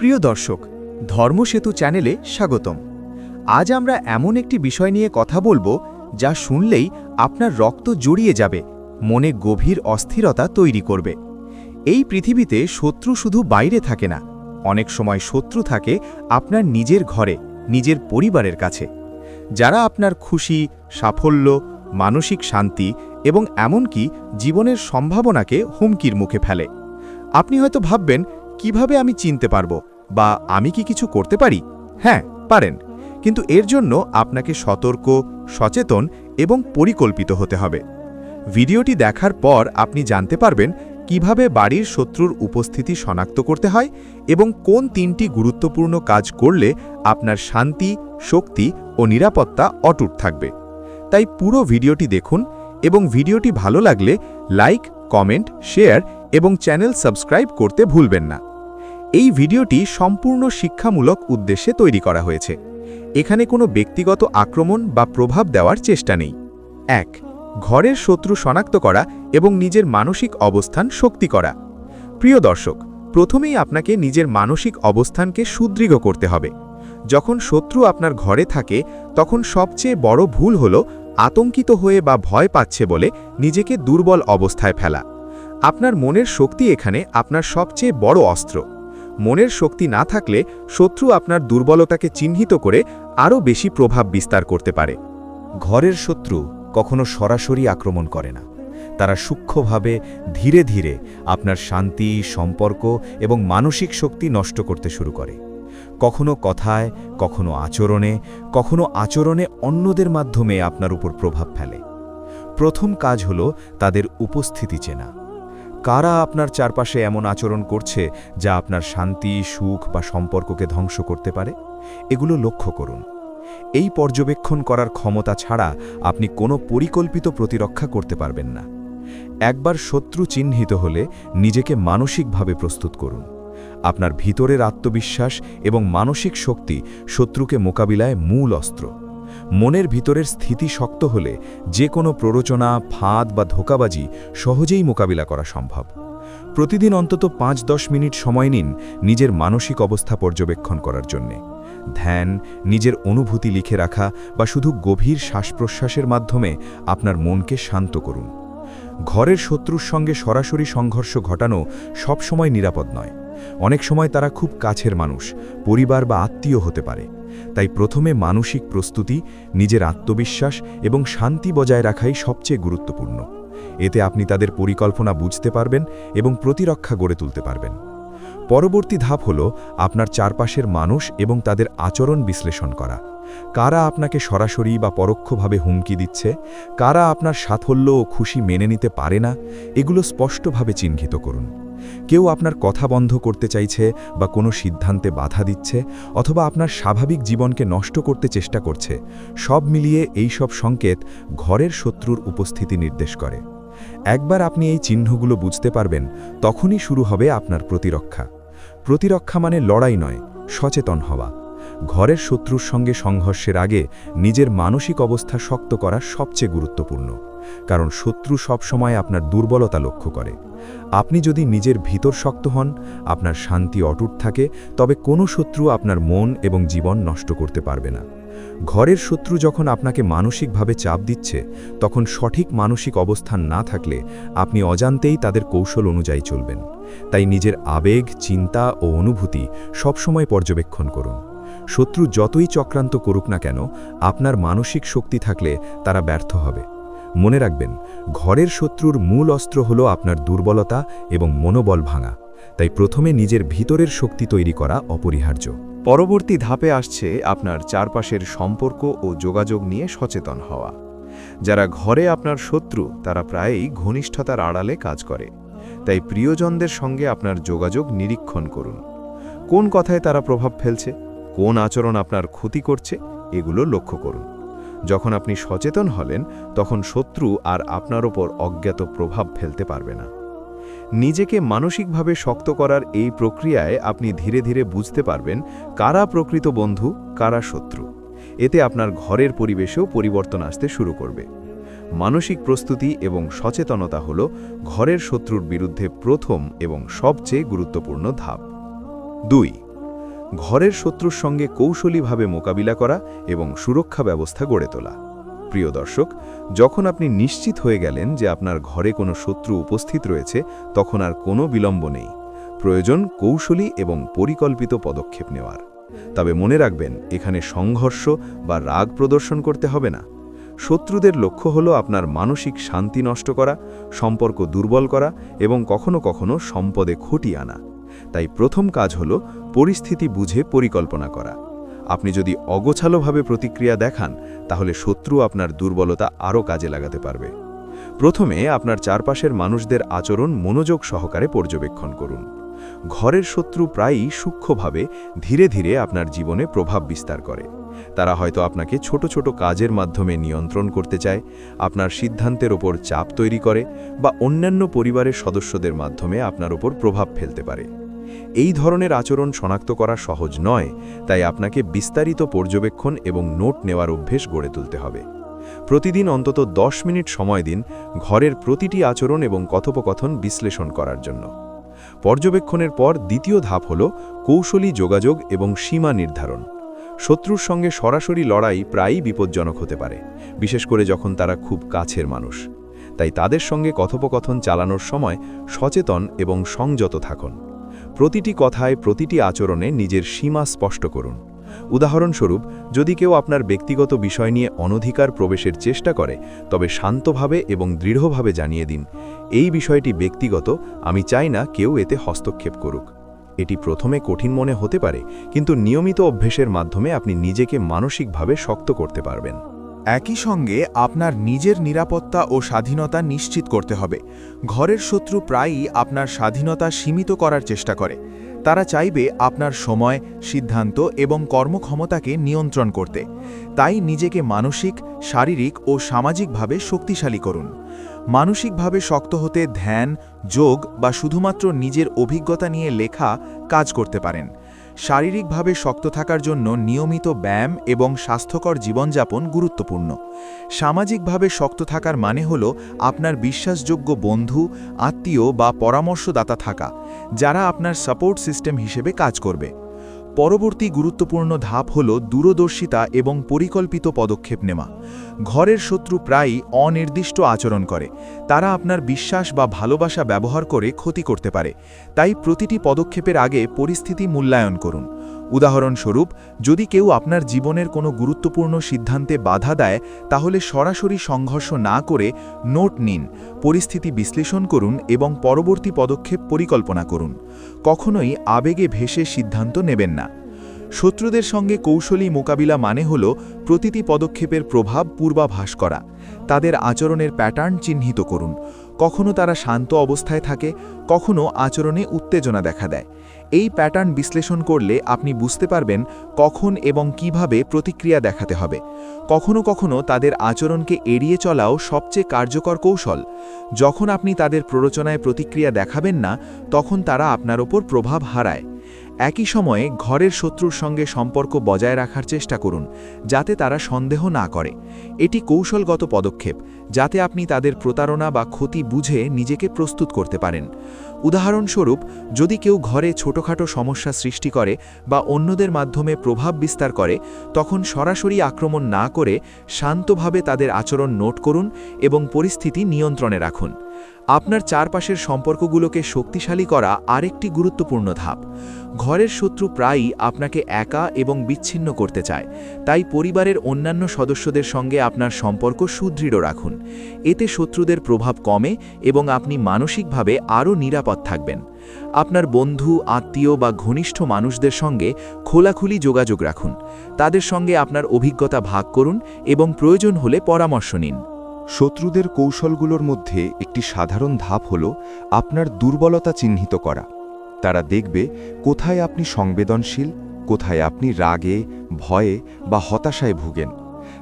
প্রিয় দর্শক ধর্মসেতু চ্যানেলে স্বাগতম। আজ আমরা এমন একটি বিষয় নিয়ে কথা বলব যা শুনলেই আপনার রক্ত জড়িয়ে যাবে, মনে গভীর অস্থিরতা তৈরি করবে। এই পৃথিবীতে শত্রু শুধু বাইরে থাকে না, অনেক সময় শত্রু থাকে আপনার নিজের ঘরে, নিজের পরিবারের কাছে। যারা আপনার খুশি, সাফল্য, মানসিক শান্তি এবং এমনকি জীবনের সম্ভাবনাকে হুমকির মুখে ফেলে। আপনি হয়তো ভাববেন, কীভাবে আমি চিনতে পারব? বা আমি কি কিছু করতে পারি? হ্যাঁ পারেন। কিন্তু এর জন্য আপনাকে সতর্ক, সচেতন এবং পরিকল্পিত হতে হবে। ভিডিওটি দেখার পর আপনি জানতে পারবেন কীভাবে বাড়ির শত্রুর উপস্থিতি শনাক্ত করতে হয় এবং কোন তিনটি গুরুত্বপূর্ণ কাজ করলে আপনার শান্তি, শক্তি ও নিরাপত্তা অটুট থাকবে। তাই পুরো ভিডিওটি দেখুন এবং ভিডিওটি ভালো লাগলে লাইক, কমেন্ট, শেয়ার এবং চ্যানেল সাবস্ক্রাইব করতে ভুলবেন না। এই ভিডিওটি সম্পূর্ণ শিক্ষামূলক উদ্দেশ্যে তৈরি করা হয়েছে। এখানে কোনো ব্যক্তিগত আক্রমণ বা প্রভাব দেওয়ার চেষ্টা নেই। এক, ঘরের শত্রু শনাক্ত করা এবং নিজের মানসিক অবস্থান শক্তি করা। প্রিয় দর্শক, প্রথমেই আপনাকে নিজের মানসিক অবস্থানকে সুদৃঢ় করতে হবে। যখন শত্রু আপনার ঘরে থাকে, তখন সবচেয়ে বড় ভুল হল আতঙ্কিত হয়ে বা ভয় পাচ্ছে বলে নিজেকে দুর্বল অবস্থায় ফেলা। আপনার মনের শক্তি এখানে আপনার সবচেয়ে বড় অস্ত্র। মনের শক্তি না থাকলে শত্রু আপনার দুর্বলতাকে চিহ্নিত করে আরও বেশি প্রভাব বিস্তার করতে পারে। ঘরের শত্রু কখনো সরাসরি আক্রমণ করে না। তারা সূক্ষ্মভাবে ধীরে ধীরে আপনার শান্তি, সম্পর্ক এবং মানসিক শক্তি নষ্ট করতে শুরু করে। কখনো কথায়, কখনো আচরণে কখনো আচরণে অন্যদের মাধ্যমে আপনার উপর প্রভাব ফেলে। প্রথম কাজ হল তাদের উপস্থিতি চেনা। কারা আপনার চারপাশে এমন আচরণ করছে যা আপনার শান্তি, সুখ বা সম্পর্ককে ধ্বংস করতে পারে? এগুলো লক্ষ্য করুন। এই পর্যবেক্ষণ করার ক্ষমতা ছাড়া আপনি কোনো পরিকল্পিত প্রতিরক্ষা করতে পারবেন না। একবার শত্রু চিহ্নিত হলে নিজেকে মানসিকভাবে প্রস্তুত করুন। আপনার ভিতরের আত্মবিশ্বাস এবং মানসিক শক্তি শত্রুকে মোকাবিলায় মূল অস্ত্র। মনের ভিতরের স্থিতি শক্ত হলে যে কোনো প্ররোচনা, ফাঁদ বা ধোকাবাজি সহজেই মোকাবিলা করা সম্ভব। প্রতিদিন অন্তত পাঁচ দশ মিনিট সময় নিন নিজের মানসিক অবস্থা পর্যবেক্ষণ করার জন্যে। ধ্যান, নিজের অনুভূতি লিখে রাখা বা শুধু গভীর শ্বাস প্রশ্বাসের মাধ্যমে আপনার মনকে শান্ত করুন। ঘরের শত্রুর সঙ্গে সরাসরি সংঘর্ষ ঘটানো সবসময় নিরাপদ নয়। অনেক সময় তারা খুব কাছের মানুষ, পরিবার বা আত্মীয় হতে পারে। তাই প্রথমে মানসিক প্রস্তুতি, নিজের আত্মবিশ্বাস এবং শান্তি বজায় রাখাই সবচেয়ে গুরুত্বপূর্ণ। এতে আপনি তাদের পরিকল্পনা বুঝতে পারবেন এবং প্রতিরক্ষা গড়ে তুলতে পারবেন। পরবর্তী ধাপ হল আপনার চারপাশের মানুষ এবং তাদের আচরণ বিশ্লেষণ করা। কারা আপনাকে সরাসরি বা পরোক্ষভাবে হুমকি দিচ্ছে? কারা আপনার সাফল্য ও খুশি মেনে নিতে পারে না? এগুলো স্পষ্টভাবে চিহ্নিত করুন। কেউ আপনার কথা বন্ধ করতে চাইছে বা কোনো সিদ্ধান্তে বাধা দিচ্ছে অথবা আপনার স্বাভাবিক জীবনকে নষ্ট করতে চেষ্টা করছে, সব মিলিয়ে এই সব সংকেত ঘরের শত্রুর উপস্থিতি নির্দেশ করে। একবার আপনি এই চিহ্নগুলো বুঝতে পারবেন, তখনই শুরু হবে আপনার প্রতিরক্ষা। প্রতিরক্ষা মানে লড়াই নয়, সচেতন হওয়া। ঘরের শত্রুর সঙ্গে সংঘর্ষের আগে নিজের মানসিক অবস্থা শক্ত করা সবচেয়ে গুরুত্বপূর্ণ। কারণ শত্রু সবসময় আপনার দুর্বলতা লক্ষ্য করে। আপনি যদি নিজের ভিতর শক্ত হন, আপনার শান্তি অটুট থাকে, তবে কোনো শত্রু আপনার মন এবং জীবন নষ্ট করতে পারবে না। ঘরের শত্রু যখন আপনাকে মানসিকভাবে চাপ দিচ্ছে, তখন সঠিক মানসিক অবস্থান না থাকলে আপনি অজান্তেই তাদের কৌশল অনুযায়ী চলবেন। তাই নিজের আবেগ, চিন্তা ও অনুভূতি সবসময় পর্যবেক্ষণ করুন। শত্রু যতই চক্রান্ত করুক না কেন, আপনার মানসিক শক্তি থাকলে তারা ব্যর্থ হবে। মনে রাখবেন, ঘরের শত্রুর মূল অস্ত্র হল আপনার দুর্বলতা এবং মনোবল ভাঙা। তাই প্রথমে নিজের ভিতরের শক্তি তৈরি করা অপরিহার্য। পরবর্তী ধাপে আসছে আপনার চারপাশের সম্পর্ক ও যোগাযোগ নিয়ে সচেতন হওয়া। যারা ঘরে আপনার শত্রু, তারা প্রায়ই ঘনিষ্ঠতার আড়ালে কাজ করে। তাই প্রিয়জনদের সঙ্গে আপনার যোগাযোগ নিরীক্ষণ করুন। কোন কথায় তারা প্রভাব ফেলছে? কোন আচরণ আপনার ক্ষতি করছে? এগুলো লক্ষ্য করুন। যখন আপনি সচেতন হলেন, তখন শত্রু আর আপনার ওপর অজ্ঞাত প্রভাব ফেলতে পারবে না। নিজেকে মানসিকভাবে শক্ত করার এই প্রক্রিয়ায় আপনি ধীরে ধীরে বুঝতে পারবেন কারা প্রকৃত বন্ধু, কারা শত্রু। এতে আপনার ঘরের পরিবেশেও পরিবর্তন আসতে শুরু করবে। মানসিক প্রস্তুতি এবং সচেতনতা হল ঘরের শত্রুর বিরুদ্ধে প্রথম এবং সবচেয়ে গুরুত্বপূর্ণ ধাপ। দুই ঘরের শত্রুর সঙ্গে কৌশলীভাবে মোকাবিলা করা এবং সুরক্ষা ব্যবস্থা গড়ে তোলা। প্রিয় দর্শক, যখন আপনি নিশ্চিত হয়ে গেলেন যে আপনার ঘরে কোনো শত্রু উপস্থিত রয়েছে, তখন আর কোনো বিলম্ব নেই। প্রয়োজন কৌশলী এবং পরিকল্পিত পদক্ষেপ নেওয়ার। তবে মনে রাখবেন, এখানে সংঘর্ষ বা রাগ প্রদর্শন করতে হবে না। শত্রুদের লক্ষ্য হল আপনার মানসিক শান্তি নষ্ট করা, সম্পর্ক দুর্বল করা এবং কখনো কখনো সম্পদে ক্ষতি আনা। তাই প্রথম কাজ হল পরিস্থিতি বুঝে পরিকল্পনা করা। আপনি যদি অগোছালোভাবে প্রতিক্রিয়া দেখান, তাহলে শত্রু আপনার দুর্বলতা আরও কাজে লাগাতে পারবে। প্রথমে আপনার চারপাশের মানুষদের আচরণ মনোযোগ সহকারে পর্যবেক্ষণ করুন। ঘরের শত্রু প্রায়ই সূক্ষ্মভাবে ধীরে ধীরে আপনার জীবনে প্রভাব বিস্তার করে। তারা হয়তো আপনাকে ছোট ছোট কাজের মাধ্যমে নিয়ন্ত্রণ করতে চায়, আপনার সিদ্ধান্তের ওপর চাপ তৈরি করে বা অন্যান্য পরিবারের সদস্যদের মাধ্যমে আপনার ওপর প্রভাব ফেলতে পারে। এই ধরনের আচরণ শনাক্ত করা সহজ নয়, তাই আপনাকে বিস্তারিত পর্যবেক্ষণ এবং নোট নেওয়ার অভ্যেস গড়ে তুলতে হবে। প্রতিদিন অন্তত ১০ মিনিট সময় দিন ঘরের প্রতিটি আচরণ এবং কথোপকথন বিশ্লেষণ করার জন্য। পর্যবেক্ষণের পর দ্বিতীয় ধাপ হল কৌশলী যোগাযোগ এবং সীমা নির্ধারণ। শত্রুর সঙ্গে সরাসরি লড়াই প্রায়ই বিপজ্জনক হতে পারে, বিশেষ করে যখন তারা খুব কাছের মানুষ। তাই তাদের সঙ্গে কথোপকথন চালানোর সময় সচেতন এবং সংযত থাকুন। প্রতিটি কথায় প্রতিটি আচরণে নিজের সীমা স্পষ্ট করুন। উদাহরণস্বরূপ, যদি কেউ আপনার ব্যক্তিগত বিষয় নিয়ে অনধিকার প্রবেশের চেষ্টা করে, তবে শান্তভাবে এবং দৃঢ়ভাবে জানিয়ে দিন, এই বিষয়টি ব্যক্তিগত, আমি চাই না কেউ এতে হস্তক্ষেপ করুক। এটি প্রথমে কঠিন মনে হতে পারে, কিন্তু নিয়মিত অভ্যেসের মাধ্যমে আপনি নিজেকে মানসিকভাবে শক্ত করতে পারবেন। একই সঙ্গে আপনার নিজের নিরাপত্তা ও স্বাধীনতা নিশ্চিত করতে হবে। ঘরের শত্রু প্রায়ই আপনার স্বাধীনতা সীমিত করার চেষ্টা করে। তারা চাইবে আপনার সময়, সিদ্ধান্ত এবং কর্মক্ষমতাকে নিয়ন্ত্রণ করতে। তাই নিজেকে মানসিক, শারীরিক ও সামাজিকভাবে শক্তিশালী করুন। মানসিকভাবে শক্ত হতে ধ্যান, যোগ বা শুধুমাত্র নিজের অভিজ্ঞতা নিয়ে লেখা কাজ করতে পারেন। শারীরিকভাবে শক্ত থাকার জন্য নিয়মিত ব্যায়াম এবং স্বাস্থ্যকর জীবনযাপন গুরুত্বপূর্ণ। সামাজিকভাবে শক্ত থাকার মানে হল আপনার বিশ্বাসযোগ্য বন্ধু, আত্মীয় বা পরামর্শদাতা থাকা, যারা আপনার সাপোর্ট সিস্টেম হিসেবে কাজ করবে। পরবর্তী গুরুত্বপূর্ণ ধাপ হল দূরদর্শিতা এবং পরিকল্পিত পদক্ষেপ নেওয়া। ঘরের শত্রু প্রায়ই অনির্দিষ্ট আচরণ করে। তারা আপনার বিশ্বাস বা ভালোবাসা ব্যবহার করে ক্ষতি করতে পারে। তাই প্রতিটি পদক্ষেপের আগে পরিস্থিতি মূল্যায়ন করুন। উদাহরণস্বরূপ, যদি কেউ আপনার জীবনের কোনো গুরুত্বপূর্ণ সিদ্ধান্তে বাধা দেয়, তাহলে সরাসরি সংঘর্ষ না করে নোট নিন, পরিস্থিতি বিশ্লেষণ করুন এবং পরবর্তী পদক্ষেপ পরিকল্পনা করুন। কখনোই আবেগে ভেসে সিদ্ধান্ত নেবেন না। শত্রুদের সঙ্গে কৌশলী মোকাবিলা মানে হল প্রতিটি পদক্ষেপের প্রভাব পূর্বাভাস করা। তাদের আচরণের প্যাটার্ন চিহ্নিত করুন। কখনো তারা শান্ত অবস্থায় থাকে, কখনো আচরণে উত্তেজনা দেখা দেয়। এই প্যাটার্ন বিশ্লেষণ করলে আপনি বুঝতে পারবেন কখন এবং কীভাবে প্রতিক্রিয়া দেখাতে হবে। কখনো কখনো তাদের আচরণকে এড়িয়ে চলাও সবচেয়ে কার্যকর কৌশল। যখন আপনি তাদের প্ররোচনায় প্রতিক্রিয়া দেখাবেন না, তখন তারা আপনার ওপর প্রভাব হারায়। একই সময়ে ঘরের শত্রুর সঙ্গে সম্পর্ক বজায় রাখার চেষ্টা করুন, যাতে তারা সন্দেহ না করে। এটি কৌশলগত পদক্ষেপ, যাতে আপনি তাদের প্রতারণা বা ক্ষতি বুঝে নিজেকে প্রস্তুত করতে পারেন। উদাহরণস্বরূপ, যদি কেউ ঘরে ছোটখাটো সমস্যা সৃষ্টি করে বা অন্যদের মাধ্যমে প্রভাব বিস্তার করে, তখন সরাসরি আক্রমণ না করে শান্তভাবে তাদের আচরণ নোট করুন এবং পরিস্থিতি নিয়ন্ত্রণে রাখুন। আপনার চারপাশের সম্পর্কগুলোকে শক্তিশালী করা আরেকটি গুরুত্বপূর্ণ ধাপ। ঘরের শত্রু প্রায়ই আপনাকে একা এবং বিচ্ছিন্ন করতে চায়, তাই পরিবারের অন্যান্য সদস্যদের সঙ্গে আপনার সম্পর্ক সুদৃঢ় রাখুন। এতে শত্রুদের প্রভাব কমে এবং আপনি মানসিকভাবে আরও নিরাপদ থাকবেন। আপনার বন্ধু, আত্মীয় বা ঘনিষ্ঠ মানুষদের সঙ্গে খোলাখুলি যোগাযোগ রাখুন। তাদের সঙ্গে আপনার অভিজ্ঞতা ভাগ করুন এবং প্রয়োজন হলে পরামর্শ নিন। শত্রুদের কৌশলগুলোর মধ্যে একটি সাধারণ ধাপ হল আপনার দুর্বলতা চিহ্নিত করা। তারা দেখবে কোথায় আপনি সংবেদনশীল, কোথায় আপনি রাগে, ভয়ে বা হতাশায় ভুগেন।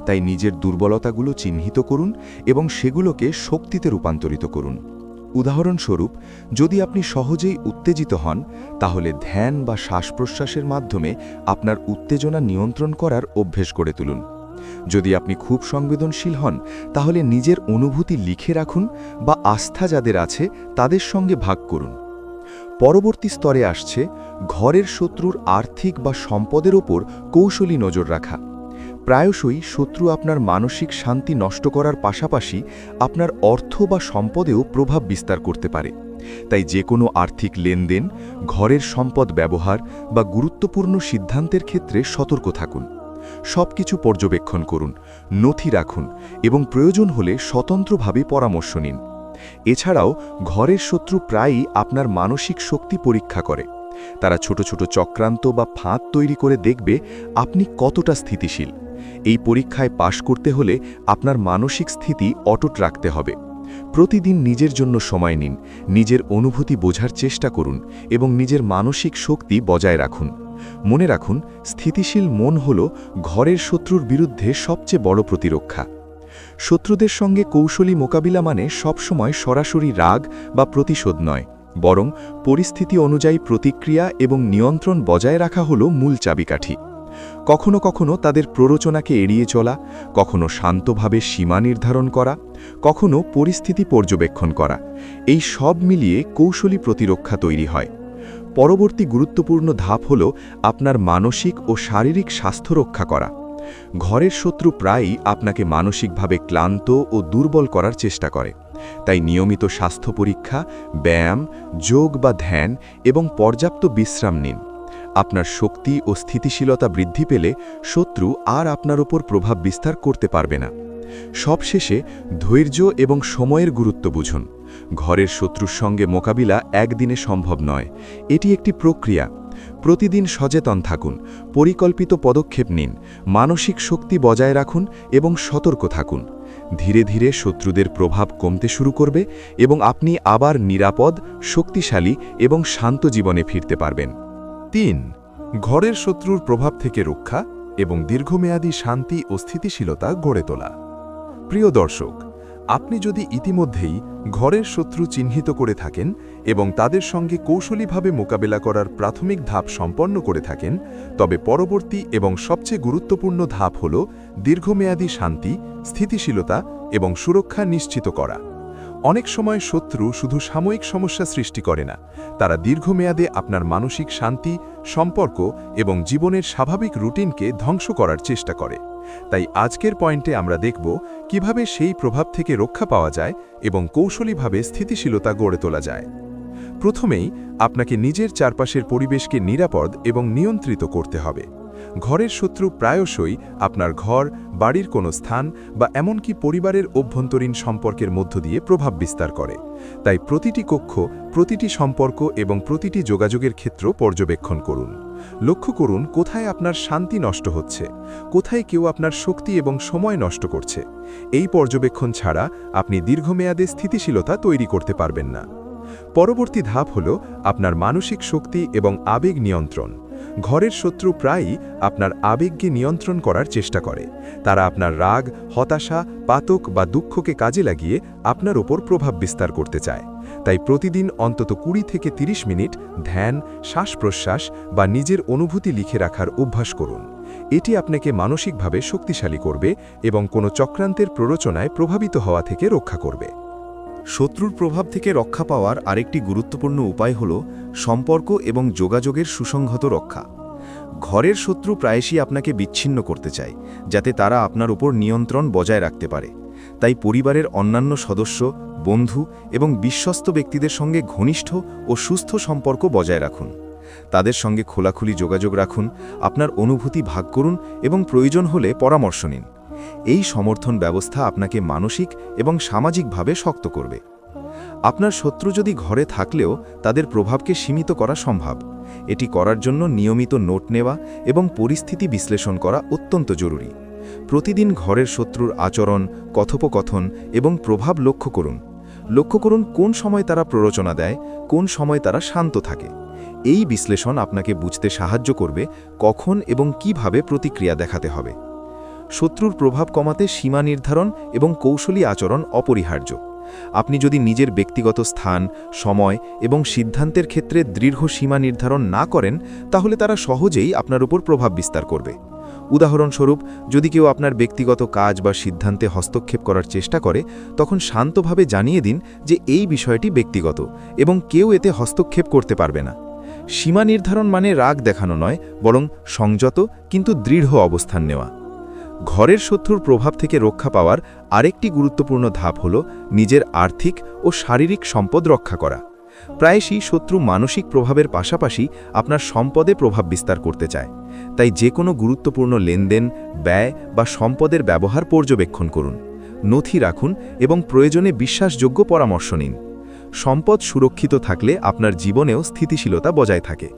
তাই নিজের দুর্বলতাগুলো চিহ্নিত করুন এবং সেগুলোকে শক্তিতে রূপান্তরিত করুন। উদাহরণস্বরূপ, যদি আপনি সহজেই উত্তেজিত হন, তাহলে ধ্যান বা শ্বাস প্রশ্বাসের মাধ্যমে আপনার উত্তেজনা নিয়ন্ত্রণ করার অভ্যেস করে তুলুন। যদি আপনি খুব সংবেদনশীল হন, তাহলে নিজের অনুভূতি লিখে রাখুন বা আস্থা যাদের আছে তাদের সঙ্গে ভাগ করুন। পরবর্তী স্তরে আসছে ঘরের শত্রুর আর্থিক বা সম্পদের ওপর কৌশলী নজর রাখা। প্রায়শই শত্রু আপনার মানসিক শান্তি নষ্ট করার পাশাপাশি আপনার অর্থ বা সম্পদেও প্রভাব বিস্তার করতে পারে। তাই যে কোনো আর্থিক লেনদেন, ঘরের সম্পদ ব্যবহার বা গুরুত্বপূর্ণ সিদ্ধান্তের ক্ষেত্রে সতর্ক থাকুন। সবকিছু পর্যবেক্ষণ করুন, নথি রাখুন এবং প্রয়োজন হলে স্বতন্ত্রভাবে পরামর্শ নিন। এছাড়াও, ঘরের শত্রু প্রায়ই আপনার মানসিক শক্তি পরীক্ষা করে। তারা ছোট ছোট চক্রান্ত বা ফাঁদ তৈরি করে দেখবে আপনি কতটা স্থিতিশীল। এই পরীক্ষায় পাশ করতে হলে আপনার মানসিক স্থিতি অটুট রাখতে হবে। প্রতিদিন নিজের জন্য সময় নিন, নিজের অনুভূতি বোঝার চেষ্টা করুন এবং নিজের মানসিক শক্তি বজায় রাখুন। মনে রাখুন, স্থিতিশীল মন হল ঘরের শত্রুর বিরুদ্ধে সবচেয়ে বড় প্রতিরক্ষা। শত্রুদের সঙ্গে কৌশলী মোকাবিলা মানে সবসময় সরাসরি রাগ বা প্রতিশোধ নয়, বরং পরিস্থিতি অনুযায়ী প্রতিক্রিয়া এবং নিয়ন্ত্রণ বজায় রাখা হল মূল চাবিকাঠি। কখনো কখনো তাদের প্ররোচনাকে এড়িয়ে চলা, কখনো শান্তভাবে সীমা নির্ধারণ করা, কখনো পরিস্থিতি পর্যবেক্ষণ করা, এই সব মিলিয়ে কৌশলী প্রতিরক্ষা তৈরি হয়। পরবর্তী গুরুত্বপূর্ণ ধাপ হল আপনার মানসিক ও শারীরিক স্বাস্থ্য রক্ষা করা। ঘরের শত্রু প্রায়ই আপনাকে মানসিকভাবে ক্লান্ত ও দুর্বল করার চেষ্টা করে। তাই নিয়মিত স্বাস্থ্য পরীক্ষা, ব্যায়াম, যোগ বা ধ্যান এবং পর্যাপ্ত বিশ্রাম নিন। আপনার শক্তি ও স্থিতিশীলতা বৃদ্ধি পেলে শত্রু আর আপনার ওপর প্রভাব বিস্তার করতে পারবে না। সবশেষে ধৈর্য এবং সময়ের গুরুত্ব বুঝুন। ঘরের শত্রুর সঙ্গে মোকাবিলা একদিনে সম্ভব নয়। এটি একটি প্রক্রিয়া। প্রতিদিন সচেতন থাকুন, পরিকল্পিত পদক্ষেপ নিন, মানসিক শক্তি বজায় রাখুন এবং সতর্ক থাকুন। ধীরে ধীরে শত্রুদের প্রভাব কমতে শুরু করবে এবং আপনি আবার নিরাপদ, শক্তিশালী এবং শান্ত জীবনে ফিরতে পারবেন। তিন, ঘরের শত্রুর প্রভাব থেকে রক্ষা এবং দীর্ঘমেয়াদী শান্তি ও স্থিতিশীলতা গড়ে তোলা। প্রিয় দর্শক আপনি যদি ইতিমধ্যেই ঘরের শত্রু চিহ্নিত করে থাকেন এবং তাদের সঙ্গে কৌশলীভাবে মোকাবেলা করার প্রাথমিক ধাপ সম্পন্ন করে থাকেন, তবে পরবর্তী এবং সবচেয়ে গুরুত্বপূর্ণ ধাপ হল দীর্ঘমেয়াদী শান্তি, স্থিতিশীলতা এবং সুরক্ষা নিশ্চিত করা। অনেক সময় শত্রু শুধু সাময়িক সমস্যা সৃষ্টি করে না, তারা দীর্ঘমেয়াদে আপনার মানসিক শান্তি, সম্পর্ক এবং জীবনের স্বাভাবিক রুটিনকে ধ্বংস করার চেষ্টা করে। তাই আজকের পয়েন্টে আমরা দেখব কীভাবে সেই প্রভাব থেকে রক্ষা পাওয়া যায় এবং কৌশলীভাবে স্থিতিশীলতা গড়ে তোলা যায়। প্রথমেই আপনাকে নিজের চারপাশের পরিবেশকে নিরাপদ এবং নিয়ন্ত্রিত করতে হবে। ঘরের শত্রু প্রায়শই আপনার ঘর, বাড়ির কোনো স্থান বা এমনকি পরিবারের অভ্যন্তরীণ সম্পর্কের মধ্য দিয়ে প্রভাব বিস্তার করে। তাই প্রতিটি কক্ষ, প্রতিটি সম্পর্ক এবং প্রতিটি যোগাযোগের ক্ষেত্র পর্যবেক্ষণ করুন। লক্ষ্য করুন কোথায় আপনার শান্তি নষ্ট হচ্ছে, কোথায় কেউ আপনার শক্তি এবং সময় নষ্ট করছে। এই পর্যবেক্ষণ ছাড়া আপনি দীর্ঘমেয়াদে স্থিতিশীলতা তৈরি করতে পারবেন না। পরবর্তী ধাপ হল আপনার মানসিক শক্তি এবং আবেগ নিয়ন্ত্রণ। ঘরের শত্রু প্রায়ই আপনার আবেগকে নিয়ন্ত্রণ করার চেষ্টা করে। তারা আপনার রাগ, হতাশা, পাতক বা দুঃখকে কাজে লাগিয়ে আপনার ওপর প্রভাব বিস্তার করতে চায়। তাই প্রতিদিন অন্তত কুড়ি থেকে ৩০ মিনিট ধ্যান শ্বাস প্রশ্বাস বা নিজের অনুভূতি লিখে রাখার অভ্যাস করুন। এটি আপনাকে মানসিকভাবে শক্তিশালী করবে এবং কোনো চক্রান্তের প্ররোচনায় প্রভাবিত হওয়া থেকে রক্ষা করবে। শত্রুর প্রভাব থেকে রক্ষা পাওয়ার আরেকটি গুরুত্বপূর্ণ উপায় হল সম্পর্ক এবং যোগাযোগের সুসংহত রক্ষা। ঘরের শত্রু প্রায়শই আপনাকে বিচ্ছিন্ন করতে চায়, যাতে তারা আপনার উপর নিয়ন্ত্রণ বজায় রাখতে পারে। তাই পরিবারের অন্যান্য সদস্য, বন্ধু এবং বিশ্বস্ত ব্যক্তিদের সঙ্গে ঘনিষ্ঠ ও সুস্থ সম্পর্ক বজায় রাখুন। তাদের সঙ্গে খোলাখুলি যোগাযোগ রাখুন, আপনার অনুভূতি ভাগ করুন এবং প্রয়োজন হলে পরামর্শ নিন। এই সমর্থন ব্যবস্থা আপনাকে মানসিক এবং সামাজিকভাবে শক্ত করবে। আপনার শত্রু যদি ঘরে থাকলেও তাদের প্রভাবকে সীমিত করা সম্ভব। এটি করার জন্য নিয়মিত নোট নেওয়া এবং পরিস্থিতি বিশ্লেষণ করা অত্যন্ত জরুরি। প্রতিদিন ঘরের শত্রুর আচরণ, কথোপকথন এবং প্রভাব লক্ষ্য করুন। লক্ষ্য করুন কোন সময় তারা প্ররোচনা দেয়, কোন সময় তারা শান্ত থাকে। এই বিশ্লেষণ আপনাকে বুঝতে সাহায্য করবে কখন এবং কীভাবে প্রতিক্রিয়া দেখাতে হবে। শত্রুর প্রভাব কমাতে সীমা নির্ধারণ এবং কৌশলী আচরণ অপরিহার্য। আপনি যদি নিজের ব্যক্তিগত স্থান, সময় এবং সিদ্ধান্তের ক্ষেত্রে দৃঢ় সীমা নির্ধারণ না করেন, তাহলে তারা সহজেই আপনার উপর প্রভাব বিস্তার করবে। উদাহরণস্বরূপ, যদি কেউ আপনার ব্যক্তিগত কাজ বা সিদ্ধান্তে হস্তক্ষেপ করার চেষ্টা করে, তখন শান্তভাবে জানিয়ে দিন যে এই বিষয়টি ব্যক্তিগত এবং কেউ এতে হস্তক্ষেপ করতে পারবে না। সীমা নির্ধারণ মানে রাগ দেখানো নয়, বরং সংযত কিন্তু দৃঢ় অবস্থান নেওয়া। ঘরের শত্রুর প্রভাব থেকে রক্ষা পাওয়ার আরেকটি গুরুত্বপূর্ণ ধাপ হল নিজের আর্থিক ও শারীরিক সম্পদ রক্ষা করা। প্রায়শই শত্রু মানসিক প্রভাবের পাশাপাশি আপনার সম্পদে প্রভাব বিস্তার করতে চায়। তাই যে কোনো গুরুত্বপূর্ণ লেনদেন, ব্যয় বা সম্পদের ব্যবহার পর্যবেক্ষণ করুন। নথি রাখুন এবং প্রয়োজনে বিশ্বাসযোগ্য পরামর্শ নিন। সম্পদ সুরক্ষিত থাকলে আপনার জীবনেও স্থিতিশীলতা বজায় থাকে।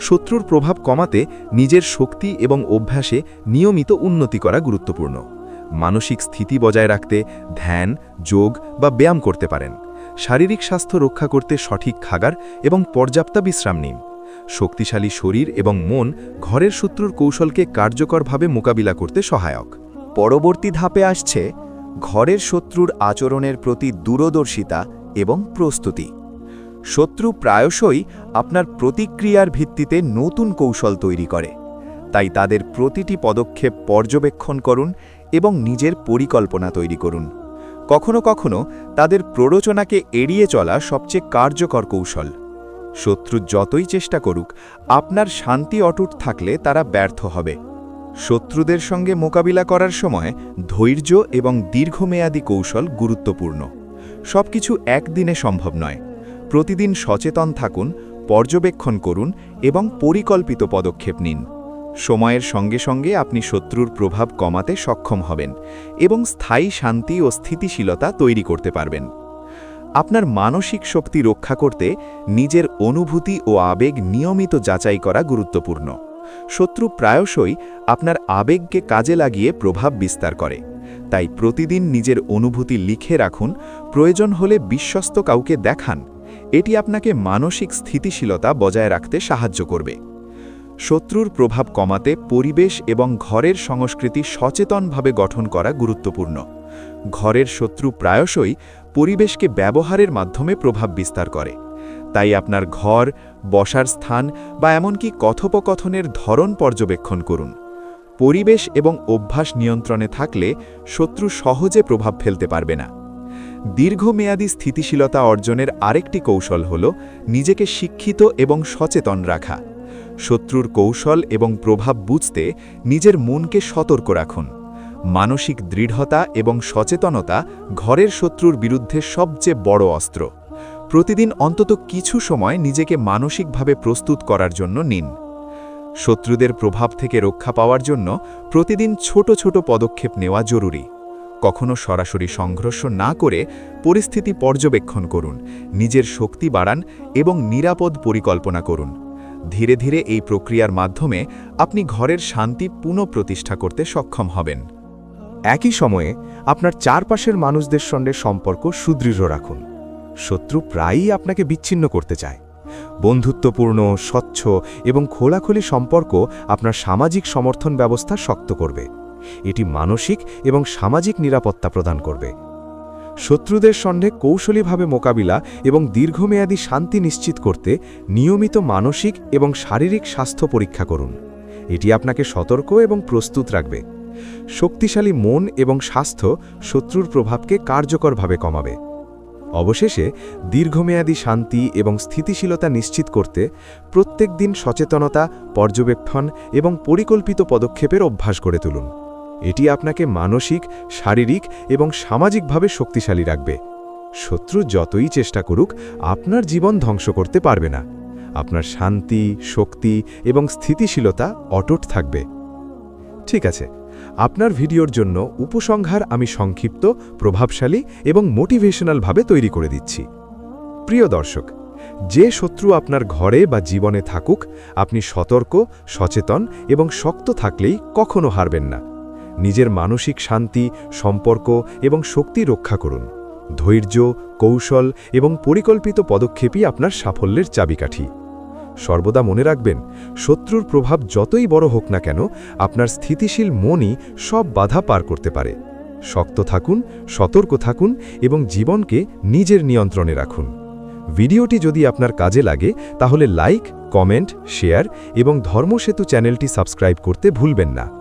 শত্রুর প্রভাব কমাতে নিজের শক্তি এবং অভ্যাসে নিয়মিত উন্নতি করা গুরুত্বপূর্ণ। মানসিক স্থিতি বজায় রাখতে ধ্যান, যোগ বা ব্যায়াম করতে পারেন। শারীরিক স্বাস্থ্য রক্ষা করতে সঠিক খাগার এবং পর্যাপ্ত বিশ্রাম নিন। শক্তিশালী শরীর এবং মন ঘরের শত্রুর কৌশলকে কার্যকরভাবে মোকাবিলা করতে সহায়ক। পরবর্তী ধাপে আসছে ঘরের শত্রুর আচরণের প্রতি দূরদর্শিতা এবং প্রস্তুতি। শত্রু প্রায়শই আপনার প্রতিক্রিয়ার ভিত্তিতে নতুন কৌশল তৈরি করে। তাই তাদের প্রতিটি পদক্ষেপ পর্যবেক্ষণ করুন এবং নিজের পরিকল্পনা তৈরি করুন। কখনো কখনো তাদের প্ররোচনাকে এড়িয়ে চলা সবচেয়ে কার্যকর কৌশল। শত্রু যতই চেষ্টা করুক, আপনার শান্তি অটুট থাকলে তারা ব্যর্থ হবে। শত্রুদের সঙ্গে মোকাবিলা করার সময় ধৈর্য এবং দীর্ঘমেয়াদী কৌশল গুরুত্বপূর্ণ। সবকিছু একদিনে সম্ভব নয়। প্রতিদিন সচেতন থাকুন, পর্যবেক্ষণ করুন এবং পরিকল্পিত পদক্ষেপ নিন। সময়ের সঙ্গে সঙ্গে আপনি শত্রুর প্রভাব কমাতে সক্ষম হবেন এবং স্থায়ী শান্তি ও স্থিতিশীলতা তৈরি করতে পারবেন। আপনার মানসিক শক্তি রক্ষা করতে নিজের অনুভূতি ও আবেগ নিয়মিত যাচাই করা গুরুত্বপূর্ণ। শত্রু প্রায়শই আপনার আবেগকে কাজে লাগিয়ে প্রভাব বিস্তার করে। তাই প্রতিদিন নিজের অনুভূতি লিখে রাখুন, প্রয়োজন হলে বিশ্বস্ত কাউকে দেখান। এটি আপনাকে মানসিক স্থিতিশীলতা বজায় রাখতে সাহায্য করবে। শত্রুর প্রভাব কমাতে পরিবেশ এবং ঘরের সংস্কৃতি সচেতনভাবে গঠন করা গুরুত্বপূর্ণ। ঘরের শত্রু প্রায়শই পরিবেশকে ব্যবহারের মাধ্যমে প্রভাব বিস্তার করে। তাই আপনার ঘর, বসার স্থান বা এমনকি কথোপকথনের ধরন পর্যবেক্ষণ করুন। পরিবেশ এবং অভ্যাস নিয়ন্ত্রণে থাকলে শত্রু সহজে প্রভাব ফেলতে পারবে না। দীর্ঘমেয়াদী স্থিতিশীলতা অর্জনের আরেকটি কৌশল হল নিজেকে শিক্ষিত এবং সচেতন রাখা। শত্রুর কৌশল এবং প্রভাব বুঝতে নিজের মনকে সতর্ক রাখুন। মানসিক দৃঢ়তা এবং সচেতনতা ঘরের শত্রুর বিরুদ্ধে সবচেয়ে বড় অস্ত্র। প্রতিদিন অন্তত কিছু সময় নিজেকে মানসিকভাবে প্রস্তুত করার জন্য নিন। শত্রুদের প্রভাব থেকে রক্ষা পাওয়ার জন্য প্রতিদিন ছোট ছোট পদক্ষেপ নেওয়া জরুরি। কখনো সরাসরি সংঘর্ষ না করে পরিস্থিতি পর্যবেক্ষণ করুন, নিজের শক্তি বাড়ান এবং নিরাপদ পরিকল্পনা করুন। ধীরে ধীরে এই প্রক্রিয়ার মাধ্যমে আপনি ঘরের শান্তি পুনঃপ্রতিষ্ঠা করতে সক্ষম হবেন। একই সময়ে আপনার চারপাশের মানুষদের সঙ্গে সম্পর্ক সুদৃঢ় রাখুন। শত্রু প্রায়ই আপনাকে বিচ্ছিন্ন করতে চায়। বন্ধুত্বপূর্ণ, স্বচ্ছ এবং খোলাখুলি সম্পর্ক আপনার সামাজিক সমর্থন ব্যবস্থা শক্ত করবে। এটি মানসিক এবং সামাজিক নিরাপত্তা প্রদান করবে। শত্রুদের সঙ্গে কৌশলীভাবে মোকাবিলা এবং দীর্ঘমেয়াদী শান্তি নিশ্চিত করতে নিয়মিত মানসিক এবং শারীরিক স্বাস্থ্য পরীক্ষা করুন। এটি আপনাকে সতর্ক এবং প্রস্তুত রাখবে। শক্তিশালী মন এবং স্বাস্থ্য শত্রুর প্রভাবকে কার্যকরভাবে কমাবে। অবশেষে, দীর্ঘমেয়াদী শান্তি এবং স্থিতিশীলতা নিশ্চিত করতে প্রত্যেক দিন সচেতনতা, পর্যবেক্ষণ এবং পরিকল্পিত পদক্ষেপের অভ্যাস গড়ে তুলুন। এটি আপনাকে মানসিক, শারীরিক এবং সামাজিকভাবে শক্তিশালী রাখবে। শত্রু যতই চেষ্টা করুক, আপনার জীবন ধ্বংস করতে পারবে না। আপনার শান্তি, শক্তি এবং স্থিতিশীলতা অটুট থাকবে। ঠিক আছে, আপনার ভিডিওর জন্য উপসংহার আমি সংক্ষিপ্ত, প্রভাবশালী এবং মোটিভেশনালভাবে তৈরি করে দিচ্ছি। প্রিয় দর্শক, যে শত্রু আপনার ঘরে বা জীবনে থাকুক, আপনি সতর্ক, সচেতন এবং শক্ত থাকলেই কখনো হারবেন না। নিজের মানসিক শান্তি, সম্পর্ক এবং শক্তি রক্ষা করুন। ধৈর্য, কৌশল এবং পরিকল্পিত পদক্ষেপই আপনার সাফল্যের চাবিকাঠি। সর্বদা মনে রাখবেন, শত্রুর প্রভাব যতই বড় হোক না কেন, আপনার স্থিতিশীল মনই সব বাধা পার করতে পারে। শক্ত থাকুন, সতর্ক থাকুন এবং জীবনকে নিজের নিয়ন্ত্রণে রাখুন। ভিডিওটি যদি আপনার কাজে লাগে, তাহলে লাইক, কমেন্ট, শেয়ার এবং ধর্মসেতু চ্যানেলটি সাবস্ক্রাইব করতে ভুলবেন না।